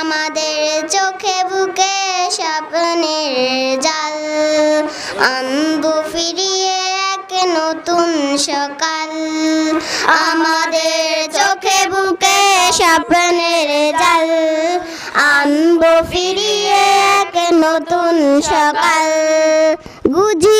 আমাদের চোখে বুকে স্বপ্নের জাল। আনব ফিরিয়ে এক নতুন সকাল। আমাদের চোখে বুকে স্বপ্নের জাল। আনব ফিরিয়ে এক নতুন সকাল। গুজিয়ে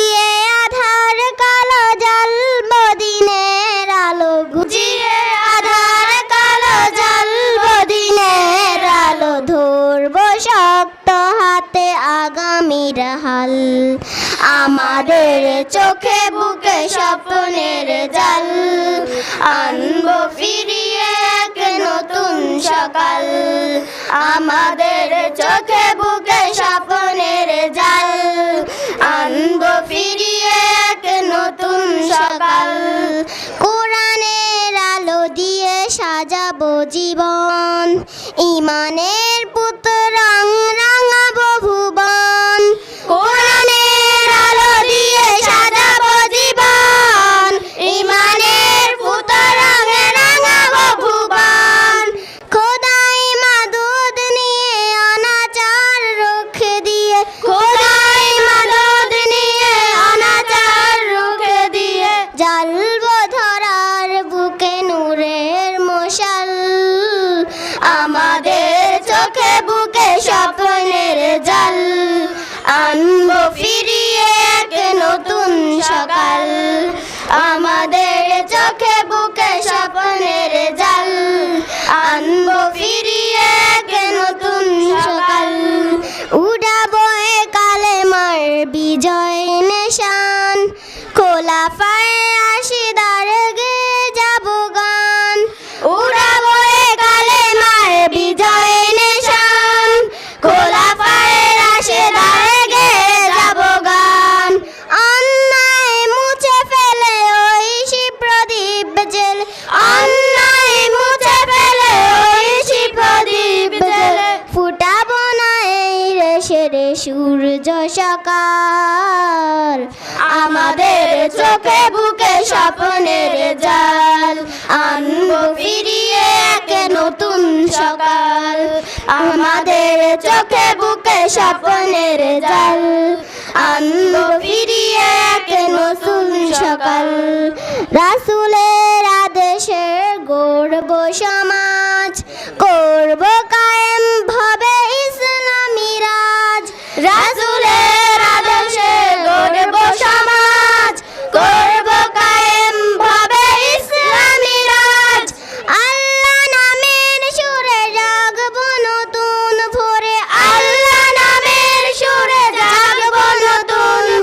আগামীর হাল আমাদের চোখে বুকে স্বপ্নের জাল। আনব ফিরিয়ে এক নতুন সকাল। আমাদের চোখে বুকে স্বপ্নের জাল। আনব ফিরিয়ে এক নতুন সকাল। কোরআনের আলো দিয়ে সাজাবো জীবন। ইমানের পুত la fa রেশের সূর্য সকাল, আমাদের চোখে বুকে স্বপ্নের জাল, আনব ফিরিয়ে এক নতুন সকাল, আমাদের চোখে বুকে স্বপ্নের জাল, আনব ফিরিয়ে এক নতুন সকাল, রাসুলের আদেশে গড়ব সমাজ, করব কায়েম ভাবে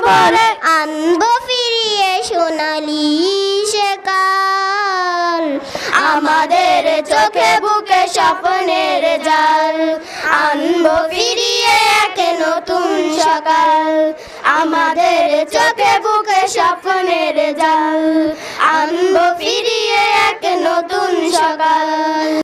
ভোরে আনব ফিরিয়ে সোনালি সেকাল আমাদের চোখে বুকে স্বপ্নের জাল আনব ফিরিয়ে এক নতুন সকাল আমাদের চোখে বুকে স্বপ্নের জাল আনব ফিরিয়ে এক নতুন সকাল